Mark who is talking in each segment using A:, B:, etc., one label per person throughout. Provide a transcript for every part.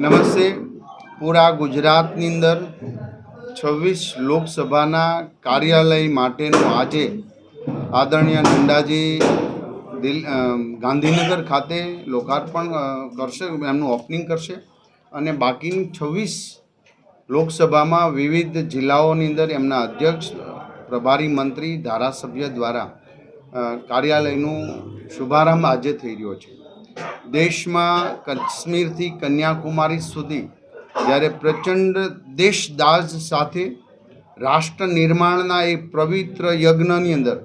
A: નમસ્તે. પૂરા ગુજરાતની અંદર છવ્વીસ લોકસભાના કાર્યાલય માટેનું આજે આદરણીય નંદાજી દિલ ગાંધીનગર ખાતે લોકાર્પણ કરશે, એમનું ઓપનિંગ કરશે. અને બાકીની છવ્વીસ લોકસભામાં વિવિધ જિલ્લાઓની અંદર એમના અધ્યક્ષ, પ્રભારી મંત્રી, ધારાસભ્ય દ્વારા કાર્યાલયનું શુભારંભ આજે થઈ રહ્યો છે. દેશમાં કાશ્મીરથી કન્યાકુમારી સુધી જ્યારે પ્રચંડ દેશદાજ સાથે રાષ્ટ્ર નિર્માણના એ પવિત્ર યજ્ઞની અંદર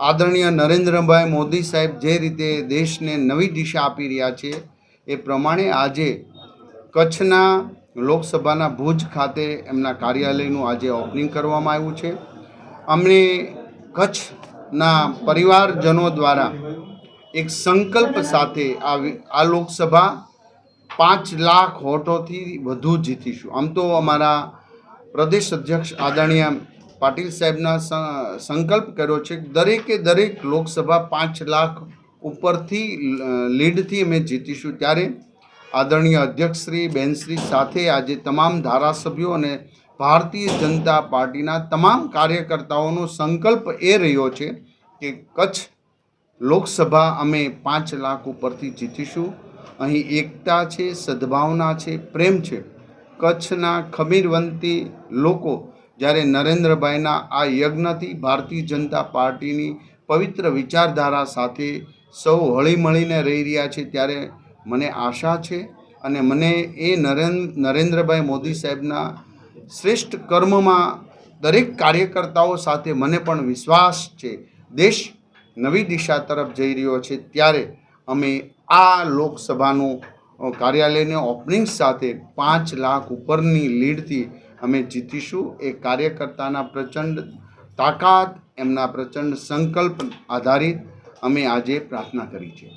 A: આદરણીય નરેન્દ્રભાઈ મોદી સાહેબ જે રીતે દેશને નવી દિશા આપી રહ્યા છે, એ પ્રમાણે આજે કચ્છના લોકસભાના ભુજ ખાતે એમના કાર્યાલયનું આજે ઓપનિંગ કરવામાં આવ્યું છે. અમને કચ્છના પરિવારજનો દ્વારા એક સંકલ્પ સાથે આ આ લોકસભા પાંચ લાખ વોટોથી વધુ જીતીશું. આમ તો અમારા પ્રદેશ અધ્યક્ષ આદરણીય પાટીલ સાહેબના સંકલ્પ કર્યો છે દરેકે દરેક લોકસભા પાંચ લાખ ઉપરથી લીડથી અમે જીતીશું. ત્યારે આદરણીય અધ્યક્ષશ્રી, બેનશ્રી સાથે આજે તમામ ધારાસભ્યો અને ભારતીય જનતા પાર્ટીના તમામ કાર્યકર્તાઓનો સંકલ્પ એ રહ્યો છે કે કચ્છ લોકસભા અમે પાંચ લાખ ઉપરથી જીતીશું. અહીં એકતા છે, સદભાવના છે, પ્રેમ છે. કચ્છના ખમીરવંતી લોકો જ્યારે નરેન્દ્રભાઈના આ યજ્ઞથી ભારતીય જનતા પાર્ટીની પવિત્ર વિચારધારા સાથે સૌ હળીમળીને રહી રહ્યા છે ત્યારે મને આશા છે અને મને એ નરેન્, નરેન્દ્રભાઈ મોદી સાહેબના શ્રેષ્ઠ કર્મમાં દરેક કાર્યકર્તાઓ સાથે મને પણ વિશ્વાસ છે. દેશ નવી દિશા તરફ જઈ રહ્યો છે, ત્યારે અમે આ લોકસભાનું કાર્યાલયને ઓપનિંગ સાથે પાંચ લાખ ઉપરની લીડથી અમે જીતીશું. એ કાર્યકર્તાના પ્રચંડ તાકાત, એમના પ્રચંડ સંકલ્પ આધારિત અમે આજે પ્રાર્થના કરી છે.